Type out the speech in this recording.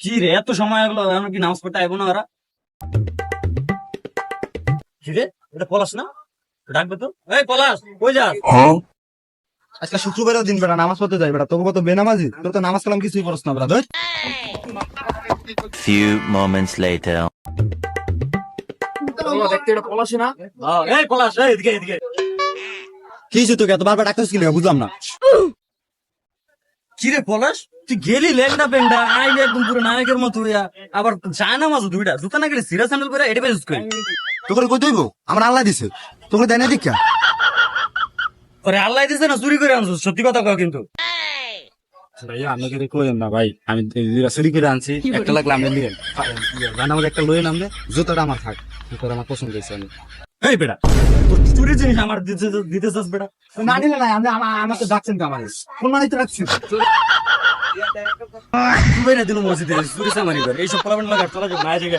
কি রে এত সময় লাগল এখন কি নামাজ পড়তে আইবো না ওরা? কি রে এটা পলাশ না? ডাকবে তো? এই পলাশ কই যা আজকে শুক্রবারের দিন বেটা নামাজ পড়তে যাই বেটা তোকে কত বেনামাজি তোর তো নামাজ কালাম কিছুই পড়স না বেটা ধর। Few moments later. পলাশ না? এই পলাশ এই এদিকে এদিকে। কি তোকে? এত বারবার ডাক্তার কি বুঝলাম না। কি রে পলাশ? তুই গেলি লেংটা পেংটা আইলে একদম পুরো নায়কের মতো হইয়া। আবার যায় না মাঝে দুইটা? জুতা না গেলে সিরা স্যান্ডেল পরে এটা বেশ করি তোকে কই দইব? আমার আল্লাহ দিছে। তোকে দেয় না দীক্ষা ওরে আল্লাহ দিছে না চুরি করে আনছো সত্যি কথা কও কিন্তু। ভাইয়া আমি কিন্তু কইেন না ভাই। আমি চুরি করে আনছি। একটা লাগলে আমি নিয়ে আমাকে একটা লয়ে নামলে জুতোটা আমার থাক। জুতোটা আমার পছন্দ হয়েছে আমি এই বেটা চুরি জিনিস আমার দিতে দিতে চাস বেটা। না নিলে না আমি আমা- আমাকে ডাকছেন তো আমার কোন মানে তো রাখছি তুই না দিল মসজিদে চুরি সামারি করে। এইসব প্রবলেম লাগা চলা যাবে না জায়গা